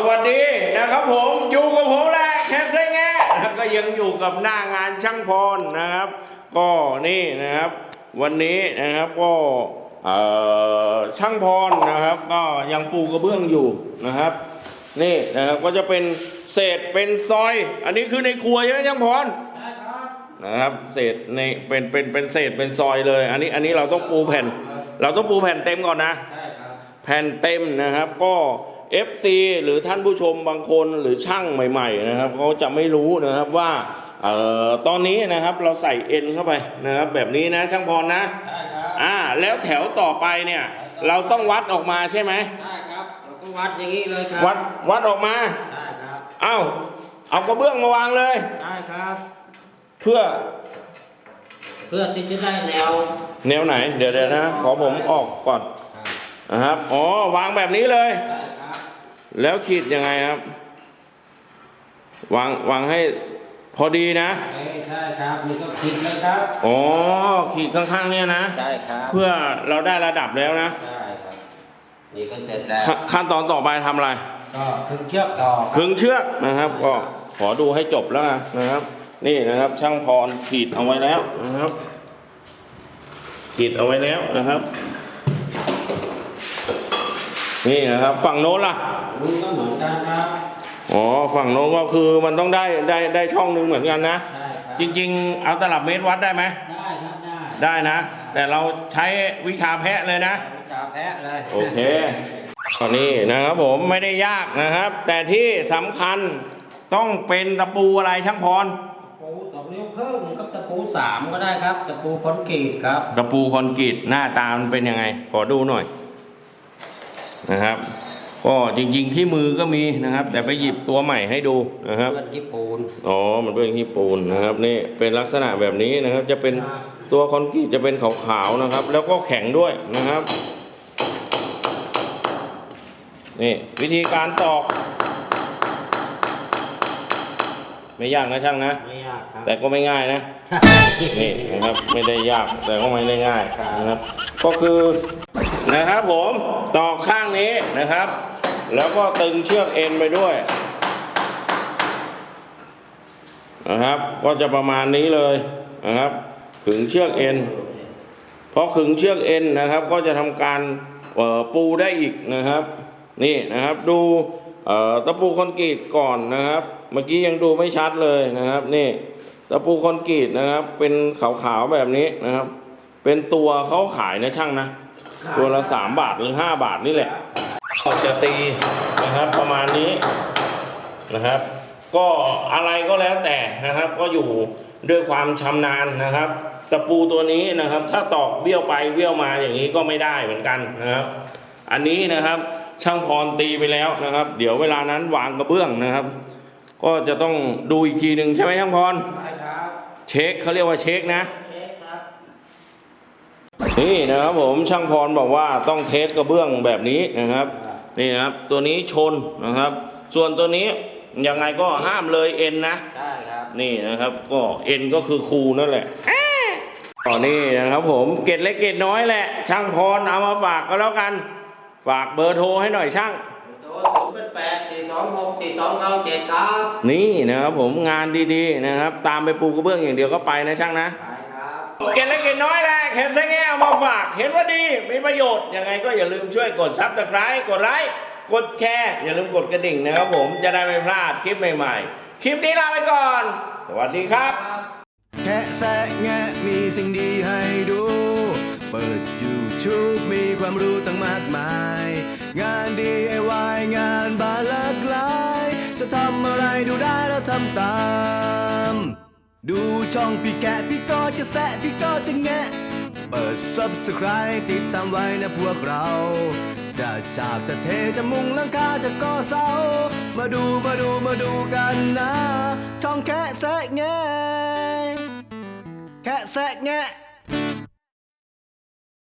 สวัสดีนะครับผมอยู่กับผมแหละแคสเซ่แงะแล้วก็ยังอยู่กับหน้างานช่างพรนะครับ ก็นี่นะครับ วันนี้นะครับก็เอ่อช่างพรนะครับ ก็ยังปูกระเบื้องอยู่นะครับ นี่นะครับก็จะเป็นเศษเป็นซอย อันนี้คือในครัวใช่ไหมช่างพรใช่ครับนะครับเศษในเป็นเป็นเป็นเศษเป็นซอยเลย อันนี้อันนี้เราต้องปูแผ่น เราต้องปูแผ่นเต็มก่อนนะใช่ครับแผ่นเต็มนะครับก็ FC หรือท่านผู้ชมบางคนหรือช่างใหม่ ๆ นะครับเขาจะไม่รู้นะครับว่าเอ่อตอนนี้นะครับเราใส่เอ็นเข้าไปนะครับแบบนี้นะช่างพรนะใช่ครับอ่าแล้วแถวต่อไปเนี่ยเราต้องวัดออกมาใช่ไหมใช่ครับเราก็วัดอย่างนี้เลยครับวัดวัดออกมาใช่ครับเอ้าเอากระเบื้องมาวางเลยใช่ครับ เพื่อเพื่อที่จะได้แนวแนวไหน เดี๋ยวเดี๋ยวนะขอผมออกก่อนครับนะครับอ๋อวางแบบนี้เลยใช่ครับ แล้วขีดยังไงครับ วางวางให้พอดีนะเอ้ยใช่ครับนี่ก็คิดเลยครับอ๋อขีดข้างๆเนี่ยนะใช่ครับเพื่อเราได้ระดับแล้วนะใช่ครับนี่ก็เสร็จแล้วขขั้นตอนต่อไปทำอะไรก็คึงเชือกต่อขึงเชือกนะครับ ก็ขอดูให้จบแล้วกันนะครับ นี่นะครับ ช่างพรขีดเอาไว้แล้วนะครับ ขีดเอาไว้แล้วนะครับ นี่นะครับ ฝั่งโน้นล่ะลุงก็เหมือนกันครับอ๋อฝั่งโน้นก็คือมันต้องได้ได้ได้ช่องหนึ่งเหมือนกันนะใช่ครับจริง ๆ เอาตลับเมตรวัดได้ไหมได้ครับได้ได้นะ แต่เราใช้วิชาแพะเลยนะ วิชาแพะเลยโอเค ตอนนี้นะครับผมไม่ได้ยากนะครับ แต่ที่สำคัญต้องเป็นตะปูอะไรช่างพร ตะปูสองนิ้วครึ่งกับตะปูสามก็ได้ครับ ตะปูคอนกรีตครับ ตะปูคอนกรีตหน้าตามันเป็นยังไง ขอดูหน่อย นะครับ ก็จริงๆที่มือก็มีนะครับ แต่ไปหยิบตัวใหม่ให้ดูนะครับเพื่อนญี่ปุ่นอ๋อมันเป็นขี้ปูนนะครับนี่เป็นลักษณะแบบนี้นะครับ จะเป็นตัวคอนกรีตจะเป็นขาวๆนะครับ แล้วก็แข็งด้วยนะครับนี่วิธีการตอก ไม่ยากนะช่างนะ ไม่ยากครับ แต่ก็ไม่ง่ายนะ นี่นะครับไม่ได้ยากแต่ก็ไม่ได้ง่ายนะครับ ก็คือ นะครับผมตอกข้างนี้นะครับ แล้วก็ตึงเชือกเอ็นไปด้วยนะครับก็จะประมาณนี้เลยนะครับ ขึงเชือกเอ็นพอขึงเชือกเอ็นนะครับ ก็จะทำการปูได้อีกนะครับ นี่นะครับดูตะปูคอนกรีตก่อนนะครับ เมื่อกี้ยังดูไม่ชัดเลยนะครับ นี่ตะปูคอนกรีตนะครับ เป็นขาวๆแบบนี้นะครับ เป็นตัวเขาขายนะช่างนะ ตัวละสามบาทหรือห้าบาทนี่แหละจะตีนะครับ ประมาณนี้นะครับ ก็อะไรก็แล้วแต่นะครับ ก็อยู่ด้วยความชำนาญนะครับตะปูตัวนี้นะครับ ถ้าตอกเบี้ยวไปเบี้ยวมาอย่างนี้ก็ไม่ได้เหมือนกันนะครับ อันนี้นะครับช่างพรตีไปแล้วนะครับ เดี๋ยวเวลานั้นวางกระเบื้องนะครับ ก็จะต้องดูอีกทีหนึ่งใช่ไหมช่างพรใช่ครับเช็คเขาเรียกว่าเช็คนะเช็คครับ นี่นะครับผมช่างพรบอกว่าต้องเทสกระเบื้องแบบนี้นะครับนี่นะครับตัวนี้ชนนะครับ ส่วนตัวนี้ยังไงก็ห้ามเลยเอ็นนะใช่ครับนี่นะครับก็เอ็นก็คือครูนั่นแหละต่อนี่นะครับผมเกตเล็กเกตน้อยแหละ ช่างพรเอามาฝากก็แล้วกัน ฝากเบอร์โทรให้หน่อยช่างโทรศูนย์เป็นแปดสี่สองหกสี่สองเก้าเจ็ดครับนี่นะครับผมงานดีๆนะครับ ตามไปปูกระเบื้องอย่างเดียวก็ไปนะช่างนะไปครับ เกตเล็กเกตน้อยแหละเห็นซะแง่เอามาฝาก เห็นว่าดีมีประโยชน์ ยังไงก็อย่าลืมช่วยกดซับสไครต์กดไลค์กดแชร์ อย่าลืมกดกระดิ่งนะครับผมจะได้ไม่พลาดคลิปใหม่ๆ คลิปนี้ลาไปก่อน สวัสดีครับ แคะแซะแงะมีสิ่งดีให้ดู เปิด YouTube มีความรู้ตั้งมากมาย งาน DIY งานบานหลากหลาย จะทำอะไรดูได้แล้วทำตาม ดูช่องพี่แกะพี่ก็จะแซะพี่ก็จะแงะ เปิด Subscribe ติดตามไว้นะพวกเรา จะฉาบจะเทจะมุงหลังคาจะก่อเสา มาดูมาดูมาดูกันนะ ช่องแคะแซะแงะแคะแซะแงะ